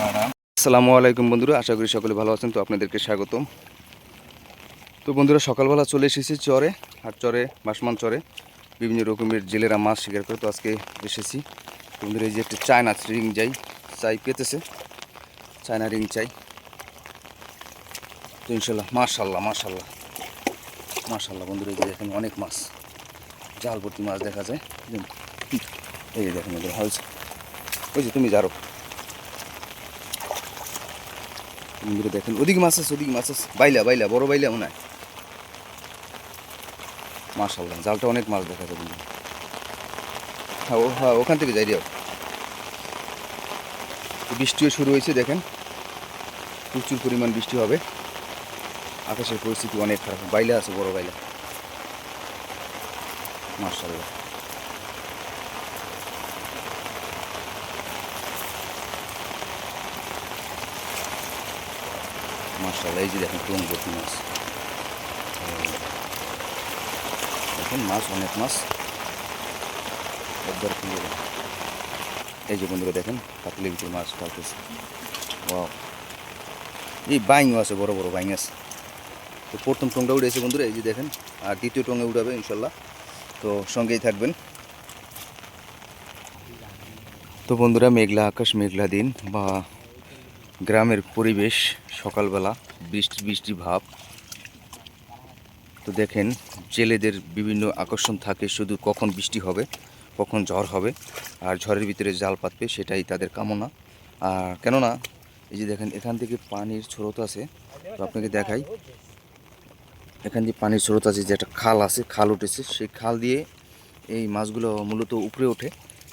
আসসালামু আলাইকুম বন্ধুরা, আশা করি সকলে ভালো আছেন, তো আপনাদেরকে স্বাগতম। তো বন্ধুরা, সকালবেলা চলে এসেছি চরে, আর চরে, বাসমান চরে, বিভিন্ন রকমের জেলেরা মাছ শিকার করে তো আজকে এসেছি। বন্ধুরা, এই যে একটা চায়না রিং যাই চাই পেতেছে, চায়না রিং চাই। তো ইনশাল্লাহ, মাশাল্লাহ মাশাল্লাহ মাশাল্লাহ বন্ধুরা, এই যে দেখেন অনেক মাছ, জাল ভর্তি মাছ দেখা যায়। এই দেখেন ওদের হয়েছে। ওই যে তুমি যারো বন্ধুরা দেখেন, ওদিকে মাছ আছে, ওদিকে মাছ আছে। বাইলা বাইলা, বড় বাইলা মনে হয়। মাশাল্লাহ জালটা অনেক মাছ দেখা যায় হ্যাঁ ও হ্যাঁ ওখান থেকে যাই রিয়াও বৃষ্টিও শুরু হয়েছে, দেখেন। প্রচুর পরিমাণ বৃষ্টি হবে। আকাশের পরিস্থিতি অনেক খারাপ। বাইলা আছে, বড় বাইলা। মাশাল্লাহ মাশাল্লাহ এই যে দেখেন টুন ভর্তি মাছ দেখেন মাছ অনেক মাছ একবার এই যে বন্ধুরা দেখেন পাতলের ভিতরে মাছ পালতেছে এই বাইং আছে বড় বড় বাইং আছে তো প্রথম টঙ্গা উঠেছে বন্ধুরা এই যে দেখেন আর দ্বিতীয় টঙ্গা উঠাবে ইনশাল্লাহ তো সঙ্গেই থাকবেন তো বন্ধুরা মেঘলা আকাশ মেঘলা দিন বা গ্রামের পরিবেশ, সকালবেলা বৃষ্টি বৃষ্টি ভাব। তো দেখেন, জেলেদের বিভিন্ন আকর্ষণ থাকে, শুধু কখন বৃষ্টি হবে, কখন ঝড় হবে, আর ঝড়ের ভিতরে জাল পাতবে, সেটাই তাদের কামনা। আর কেননা, এই যে দেখেন, এখান থেকে পানির স্রোত আছে, তো আপনাকে দেখাই। এখান দিয়ে পানির স্রোত আছে, যে একটা খাল আছে, খাল উঠেছে, সেই খাল দিয়ে এই মাছগুলো মূলত উপরে ওঠে,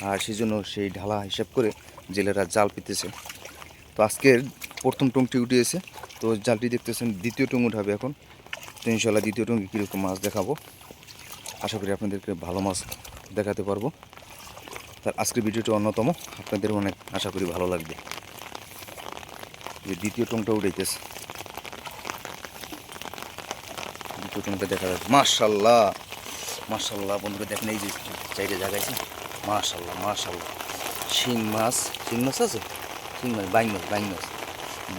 আর সেই জন্য সেই ঢালা হিসাব করে জেলেরা জাল পেতেছে। তো আজকের প্রথম টুংটি উঠিয়েছে। তো জালটি দেখতেছেন, দ্বিতীয় টুং উঠাবে এখন। ইনশাল্লাহ দ্বিতীয় টুঙ্গি কীরকম মাছ দেখাবো। আশা করি আপনাদেরকে ভালো মাছ দেখাতে পারব। তার আজকের ভিডিওটি অন্যতম। আপনাদের অনেক আশা করি ভালো লাগবে। যে দ্বিতীয় টুংটা উঠাইতেছে। দ্বিতীয় টুংটা দেখা যাচ্ছে মার্শাল্লাহ মার্শাল্লাহ বন্ধুরা, দেখেন এই যে চাইটে জায়গাইছে মার্শাল্লাহ মার্শাল্লাহ শিং মাছ শিং মাছ আছে? শিং মাছ বাইং মাছ বাইং মাছ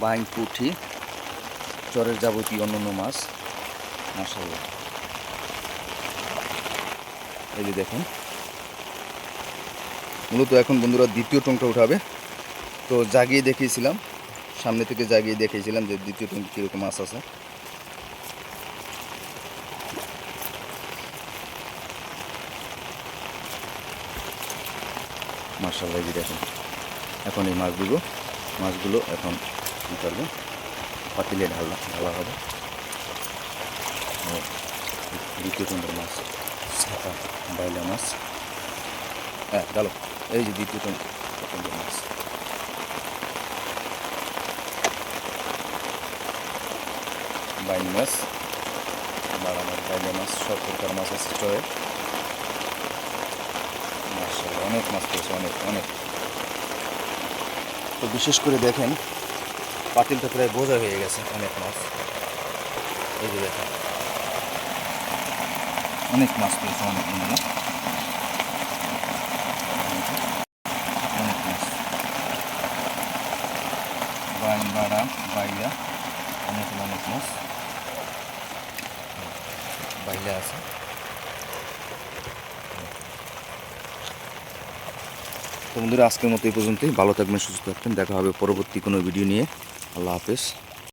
বাইং পুঁটি চরের যাবতীয় অন্যান্য মাছ মাসাল্লাহ এই যে দেখেন। মূলত এখন বন্ধুরা দ্বিতীয় টঙ্কা উঠাবে। তো জাগিয়ে দেখিয়েছিলাম, সামনে থেকে জাগিয়ে দেখিয়েছিলাম যে দ্বিতীয় টঙ্কি কীরকম মাছ আছে। মার্শাল্লাহ দেখেন। এখন এই মাছগুলো মাছগুলো এখন কী করবে? পাতিলে ঢালা ঢালা হবে। দ্বিতীয় টন্ডার মাছ ছাতা বাইলা মাছ। হ্যাঁ গেলো এই যে দ্বিতীয় টন্ডার মাছ। বাইন মাছ বাড়া মাছ বাইলা মাছ, সব প্রকার মাছ আছে স্টোরে মার্শাল্লাহ অনেক মাছ পেয়েছে, অনেক অনেক। তো বিশেষ করে দেখেন পাতিলটা প্রায় বোঝা হয়ে গেছে অনেক মাছ। এই যে দেখেন। অনেক মাছ পেয়েছে অনেক মাছ। অনেক মাছ। আছে। বন্ধুরা, আজকের মতো এই পর্যন্তই। ভালো থাকবেন, সুস্থ থাকবেন। দেখা হবে পরবর্তী কোনো ভিডিও নিয়ে। আল্লাহ হাফেজ।